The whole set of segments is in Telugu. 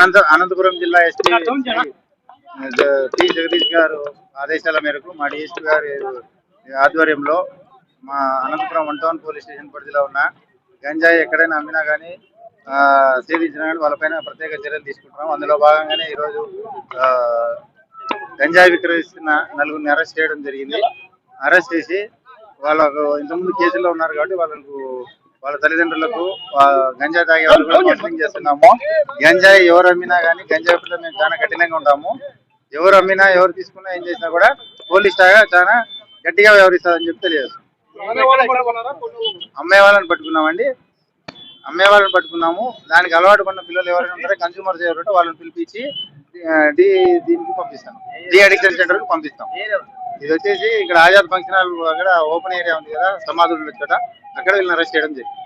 అనంత అనంతపురం జిల్లా ఎస్పీ పి జగదీష్ గారు ఆదేశాల మేరకు మా డిఎస్పీ గారి ఆధ్వర్యంలో మా Anantapur one town police station పరిధిలో ఉన్న గంజాయి ఎక్కడైనా అమ్మినా కానీ సేవించినా కానీ వాళ్ళపైన ప్రత్యేక చర్యలు తీసుకుంటున్నాం. అందులో భాగంగానే ఈరోజు గంజాయి విక్రయిస్తున్న నలుగురిని అరెస్ట్ చేయడం జరిగింది. అరెస్ట్ చేసి వాళ్ళకు ఇంతకుముందు కేసుల్లో ఉన్నారు కాబట్టి వాళ్ళకు వాళ్ళ తల్లిదండ్రులకు గంజాయి తాగే వాళ్ళు కూడా కౌన్సిలింగ్ చేస్తున్నాము. గంజాయి ఎవరు అమ్మినా కానీ గంజాయి పట్ల మేము చాలా కఠినంగా ఉంటాము. ఎవరు అమ్మినా ఎవరు తీసుకున్నా ఏం చేసినా కూడా పోలీస్ శాఖ చాలా గట్టిగా వ్యవహరిస్తారని చెప్పి తెలియదు అమ్మే వాళ్ళని పట్టుకున్నామండి. అమ్మే వాళ్ళని పట్టుకున్నాము. దానికి అలవాటు పడిన పిల్లలు ఎవరైనా ఉంటారో కన్స్యూమర్స్ ఎవరంటే వాళ్ళని పిలిపించి డి దీనికి పంపిస్తాం. డి అడిక్షన్ సెంటర్కి పంపిస్తాం. ఇది వచ్చేసి ఇక్కడ ఆజాద్ ఫంక్షన్ హాల్ అక్కడ ఓపెన్ ఏరియా ఉంది కదా సమాధులు చోట. అక్కడ వీళ్ళని అరెస్ట్ చేయడం జరిగింది.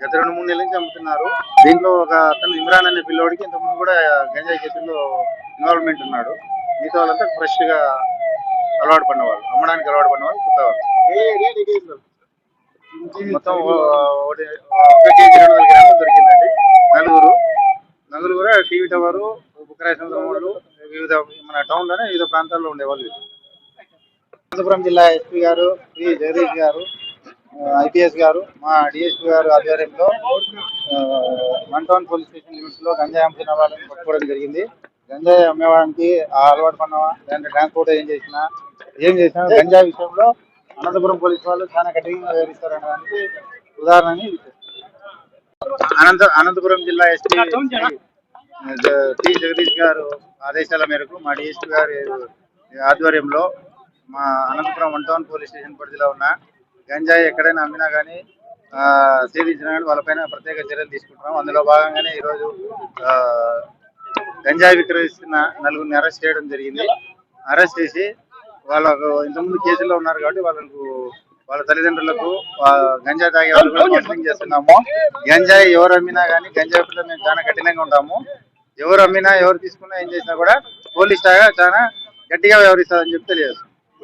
గత రెండు మూడు నెలల నుంచి అమ్ముతున్నారు. దీంట్లో ఒక అతను ఇమ్రాన్ అనే పిల్లోడికి ఇంతకుముందు కూడా గంజాయి కేసుల్లో ఇన్వాల్వ్మెంట్ ఉన్నాడు. మిగతా వాళ్ళంతా ఫ్రెష్గా అలవాటు పడిన వాళ్ళు అమ్మడానికి అలవాటు పడిన వాళ్ళు కొత్త వాళ్ళు. మొత్తం ఒకటి ఒక కేజీ రెండు వందల గ్రాములు దొరికిందండి. నలుగురు. నలుగురు కూడా టీవీ టవర్ బుక్కరాయ వాళ్ళు వివిధ మన టౌన్లోనే వివిధ ప్రాంతాల్లో ఉండేవాళ్ళు. అనంతపురం జిల్లా ఎస్పీ గారు పి జగదీష్ గారు ఐపీఎస్ గారు మా డిఎస్పీ గారు ఆధ్వర్యంలో వన్ టౌన్ పోలీస్ స్టేషన్ లిమిట్స్లో గంజాయి అమ్మిన వాళ్ళని పట్టుకోవడం జరిగింది. గంజాయి అమ్మేవాడికి ఆ అలవాటు పడిన లేదంటే ట్రాన్స్పోర్ట్ ఏం చేసినా ఏం చేసినా గంజాయి విషయంలో అనంతపురం పోలీస్ వాళ్ళు చాలా కఠినంగా వ్యవహరిస్తారు అనడానికి ఉదాహరణని అనంత అనంతపురం జిల్లా ఎస్పీ టి జగదీష్ గారు ఆదేశాల మేరకు మా డిఎస్పీ గారి ఆధ్వర్యంలో మా Anantapur one town police station పరిధిలో ఉన్న గంజాయి ఎక్కడైనా అమ్మినా కానీ సేవించినా కానీ వాళ్ళపైన ప్రత్యేక చర్యలు తీసుకుంటున్నాం. అందులో భాగంగానే ఈరోజు ఆ, గంజాయి విక్రయిస్తున్న నలుగురిని అరెస్ట్ చేయడం జరిగింది. అరెస్ట్ చేసి వాళ్ళకు ఇంతకుముందు కేసుల్లో ఉన్నారు కాబట్టి వాళ్ళకు వాళ్ళ తల్లిదండ్రులకు గంజాయి తాగే వాళ్ళు కూడా కౌన్సిలింగ్ చేస్తున్నాము. గంజాయి ఎవరు అమ్మినా కానీ గంజాయి పిల్లలు మేము చాలా కఠినంగా ఉంటాము. ఎవరు అమ్మినా ఎవరు తీసుకున్నా ఏం చేసినా కూడా పోలీస్ శాఖ చాలా గట్టిగా వ్యవహరిస్తారని చెప్పి తెలియదు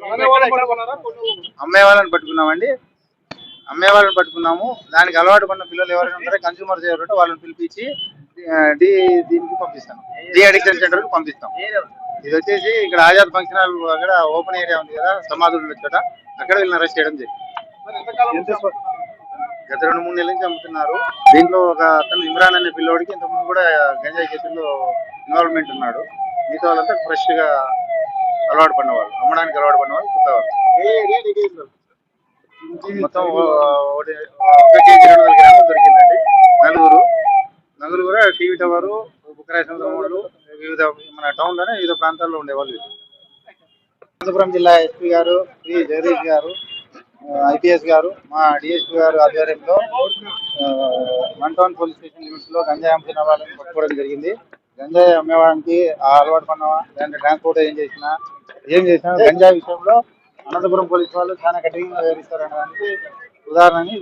అమ్మే వాళ్ళని పట్టుకున్నామండి. అమ్మే వాళ్ళని పట్టుకున్నాము. దానికి అలవాటు పడిన పిల్లలు ఎవరైనా ఉంటారో కన్స్యూమర్స్ ఎవరంటే వాళ్ళని పిలిపించి డి దీనికి పంపిస్తాం. డి అడిక్షన్ సెంటర్కి పంపిస్తాం. ఇది వచ్చేసి ఇక్కడ ఆజాద్ ఫంక్షన్ హాల్ అక్కడ ఓపెన్ ఏరియా ఉంది కదా సమాధులు చోట అక్కడ వీళ్ళని అరెస్ట్ చేయడం జరిగింది. గత రెండు మూడు నెలల నుంచి అమ్ముతున్నారు. దీంట్లో ఒక అతను ఇమ్రాన్ అనే పిల్లోడికి ఇంతకుముందు కూడా గంజాయి కేసుల్లో ఇన్వాల్వ్మెంట్ ఉన్నాడు. మిగతా వాళ్ళంతా ఫ్రెష్గా అలవాటు పడిన వాళ్ళు అమ్మడానికి అలవాటు పడిన వాళ్ళు కొత్త వాళ్ళు మొత్తం ఒకటి ఒక కేజీ రెండు వందల గ్రాములు దొరికిందండి. నలుగురు. నలుగురు కూడా టీవీ టవర్ బుక్కరాయ వాళ్ళు వివిధ మన టౌన్లోనే వివిధ ప్రాంతాల్లో ఉండేవాళ్ళు. అనంతపురం జిల్లా ఎస్పీ గారు శ్రీ జగదీష్ గారు ఐపీఎస్ గారు మా డిఎస్పీ గారు ఆధ్వర్యంలో వన్ టౌన్ పోలీస్ స్టేషన్ లిమిట్స్లో గంజాయి అమ్ముతున్న వాళ్ళని పట్టుకోవడం జరిగింది. గంజాయి అమ్మేవాడికి ఆ అలవాటు పడిన దాంట్లో ట్రాన్స్పోర్ట్ ఏం చేసినా ఏం చేసినా గంజా విషయంలో అనంతపురం పోలీస్ వాళ్ళు చాలా కఠినంగా వ్యవహరిస్తారు అనడానికి ఉదాహరణని